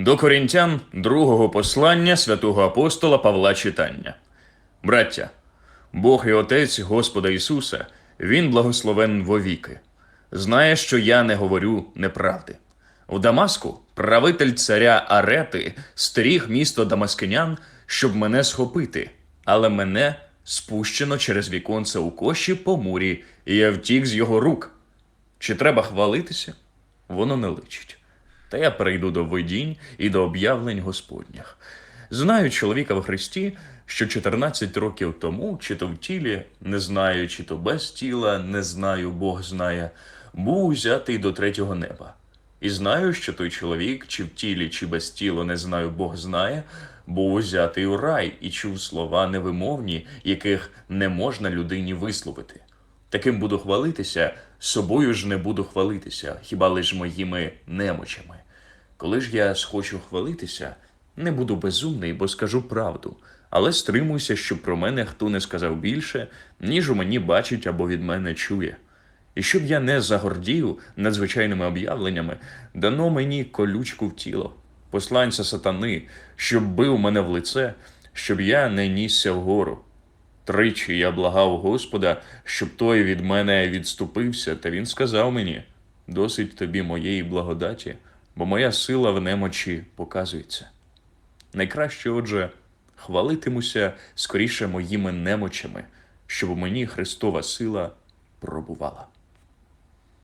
До корінтян другого послання святого апостола Павла читання. Браття, Бог і Отець Господа Ісуса, Він благословен вовіки. Знає, що я не говорю неправди. В Дамаску правитель царя Арети стеріг місто Дамаскинян, щоб мене схопити, але мене спущено через віконце у коші по мурі, і я втік з його рук. Чи треба хвалитися? Воно не личить. Та я перейду до видінь і до об'явлень Господніх. Знаю чоловіка в Христі, що 14 років тому, чи то в тілі, не знаю, чи то без тіла, не знаю, Бог знає, був узятий до третього неба. І знаю, що той чоловік, чи в тілі, чи без тіла, не знаю, Бог знає, був узятий у рай і чув слова невимовні, яких не можна людині висловити. Таким буду хвалитися, собою ж не буду хвалитися, хіба лиш моїми немочами. Коли ж я схочу хвалитися, не буду безумний, бо скажу правду, але стримуюся, щоб про мене хто не сказав більше, ніж у мені бачить або від мене чує. І щоб я не загордів надзвичайними об'явленнями, дано мені колючку в тіло, посланця сатани, щоб бив мене в лице, щоб я не нісся вгору. Тричі я благав Господа, щоб той від мене відступився, та він сказав мені: досить тобі моєї благодаті, бо моя сила в немочі показується. Найкраще, отже, хвалитимуся скоріше моїми немочами, щоб у мені Христова сила пробувала.